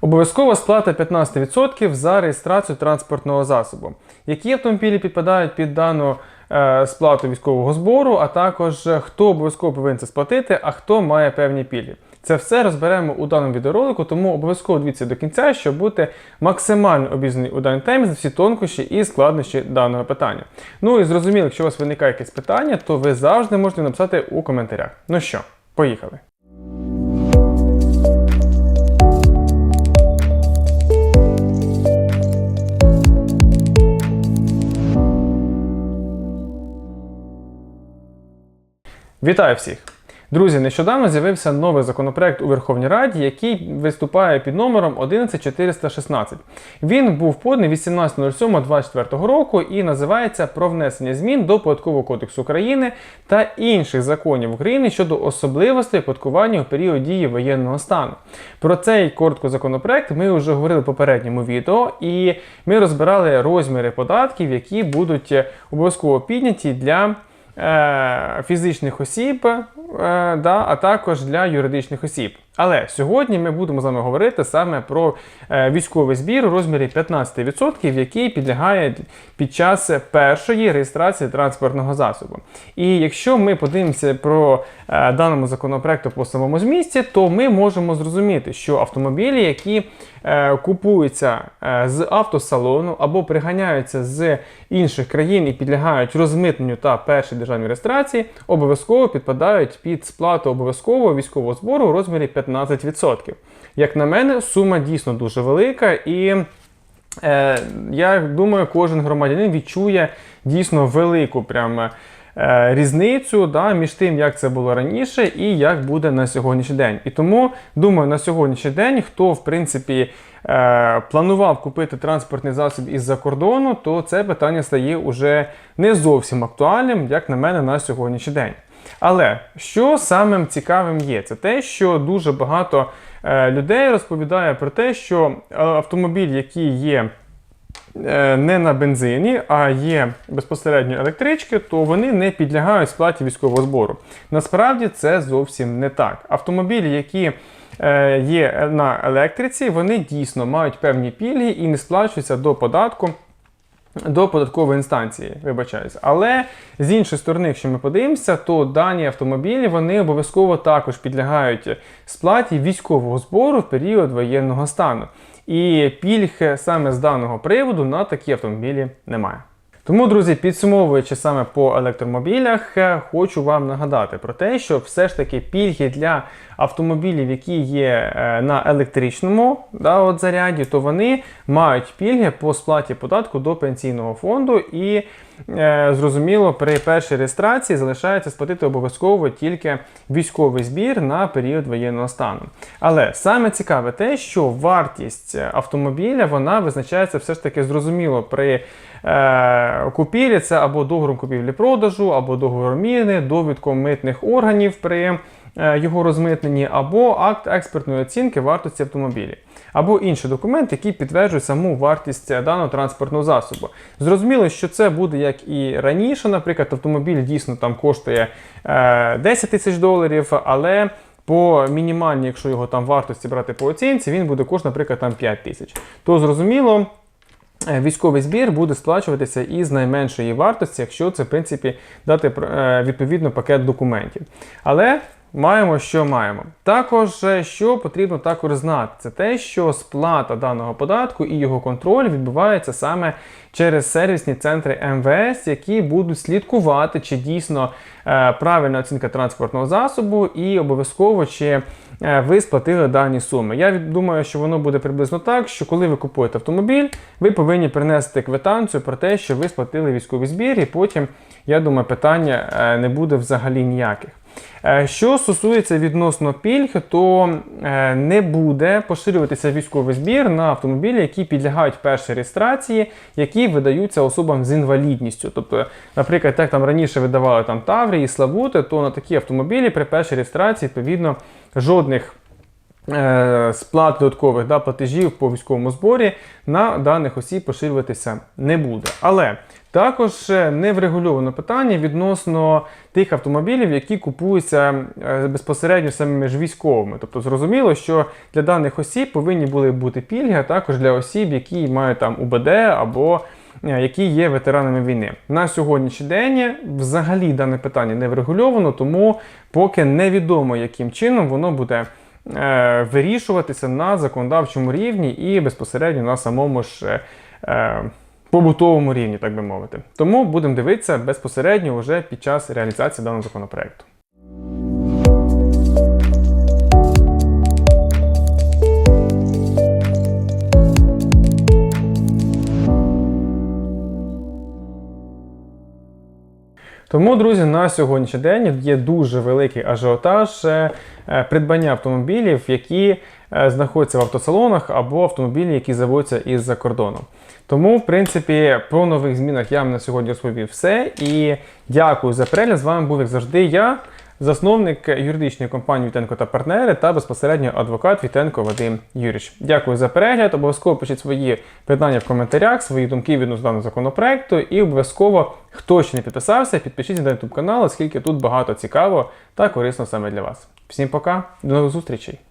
Обов'язкова сплата 15% за реєстрацію транспортного засобу. Які автомобілі підпадають під дану е, сплату військового збору, а також е, хто обов'язково повинен це сплатити, а хто має певні пільги. Це все розберемо у даному відеоролику, тому обов'язково дивіться до кінця, щоб бути максимально обізнаний у даній темі за всі тонкощі і складнощі даного питання. Ну і зрозуміло, якщо у вас виникає якесь питання, то ви завжди можете написати у коментарях. Ну що, поїхали. Вітаю всіх! Друзі, нещодавно з'явився новий законопроект у Верховній Раді, який виступає під номером 11416. Він був поданий 18.07.24 року і називається Про внесення змін до Податкового кодексу України та інших законів України щодо особливостей оподаткування у період дії воєнного стану. Про цей коротко законопроект ми вже говорили в попередньому відео, і ми розбирали розміри податків, які будуть обов'язково підняті для фізичних осіб, е, да, а також для юридичних осіб. Але сьогодні ми будемо з вами говорити саме про е, військовий збір у розмірі 15%, який підлягає під час першої реєстрації транспортного засобу. І якщо ми подивимося про е, даному законопроекту по самому змісті, то ми можемо зрозуміти, що автомобілі, які е, купуються е, з автосалону або приганяються з інших країн і підлягають розмитненню та першій державній реєстрації, обов'язково підпадають під сплату обов'язкового військового збору у розмірі 15%. Як на мене, сума дійсно дуже велика і. Е, я думаю, кожен громадянин відчує дійсно велику прям, е, різницю да, між тим, як це було раніше і як буде на сьогоднішній день. І тому думаю, на сьогоднішній день, хто в принципі е, планував купити транспортний засіб із-за кордону, то це питання стає уже не зовсім актуальним, як на мене, на сьогоднішній день. Але що самим цікавим є, це те, що дуже багато е, людей розповідає про те, що е, автомобіль, який є е, не на бензині, а є безпосередньо електрички, то вони не підлягають сплаті військового збору. Насправді це зовсім не так. Автомобілі, які є на електриці, вони дійсно мають певні пільги і не сплачуються до податку до податкової інстанції, вибачаюсь. Але з іншої сторони, якщо ми подивимося, то дані автомобілі вони обов'язково також підлягають сплаті військового збору в період воєнного стану. І пільг саме з даного приводу на такі автомобілі немає. Тому, друзі, підсумовуючи саме по електромобілях, е, хочу вам нагадати про те, що все ж таки пільги для автомобілів, які є е, на електричному да, от заряді, то вони мають пільги по сплаті податку до пенсійного фонду і. Е, Зрозуміло, при першій реєстрації залишається сплатити обов'язково тільки військовий збір на період воєнного стану. Але саме цікаве те, що вартість автомобіля вона визначається все ж таки зрозуміло при е, купівлі. Це або договором купівлі-продажу, або договором міни, довідком митних органів при його розмитненні, або акт експертної оцінки вартості автомобілів, або інший документ, який підтверджує саму вартість е, даного транспортного засобу. Зрозуміло, що це буде як і раніше, наприклад, автомобіль дійсно там коштує е, 10 тисяч доларів, але по мінімальній, якщо його там вартості брати по оцінці, він буде коштувати, наприклад, там 5 тисяч. То зрозуміло. е, Військовий збір буде сплачуватися із найменшої вартості, якщо це, в принципі, дати е, відповідно пакет документів. Але маємо, що маємо. Також, що потрібно також знати, це те, що сплата даного податку і його контроль відбувається саме через сервісні центри МВС, які будуть слідкувати, чи дійсно е, правильна оцінка транспортного засобу, і обов'язково чи е, ви сплатили дані суми. Я думаю, що воно буде приблизно так, що коли ви купуєте автомобіль, ви повинні принести квитанцію про те, що ви сплатили військовий збір, і потім, я думаю, питання е, не буде взагалі ніяких. Е, Що стосується відносно пільг, то е, не буде поширюватися військовий збір на автомобілі, які підлягають першій реєстрації, які видаються особам з інвалідністю. Тобто, наприклад, як там раніше видавали там Таврії, Славути, то на такі автомобілі при першій реєстрації відповідно жодних е, сплат додаткових да, платежів по військовому зборі на даних осіб поширюватися не буде. Але також не врегульовано питання відносно тих автомобілів, які купуються е, безпосередньо самими ж військовими. Тобто зрозуміло, що для даних осіб повинні були бути пільги, а також для осіб, які мають там УБД або е, які є ветеранами війни. На сьогоднішній день взагалі дане питання не врегульовано, тому поки невідомо, яким чином воно буде е, вирішуватися на законодавчому рівні і безпосередньо на самому ж побутовому рівні, так би мовити. Тому будемо дивитися безпосередньо вже під час реалізації даного законопроекту. Тому, друзі, на сьогоднішній день є дуже великий ажіотаж е, е, придбання автомобілів, які е, знаходяться в автосалонах або автомобілі, які заводяться із-за кордону. Тому, в принципі, про нових змінах я вам на сьогодні розповів все. І дякую за перегляд. З вами був, як завжди, я, засновник юридичної компанії Вітенко та партнери та безпосередньо адвокат Вітенко Вадим Юрійович. Дякую за перегляд. Обов'язково пишіть свої питання в коментарях, свої думки відносно даного законопроекту. І обов'язково, хто ще не підписався, підпишіться на YouTube канал, оскільки тут багато цікавого та корисно саме для вас. Всім пока, до нових зустрічей!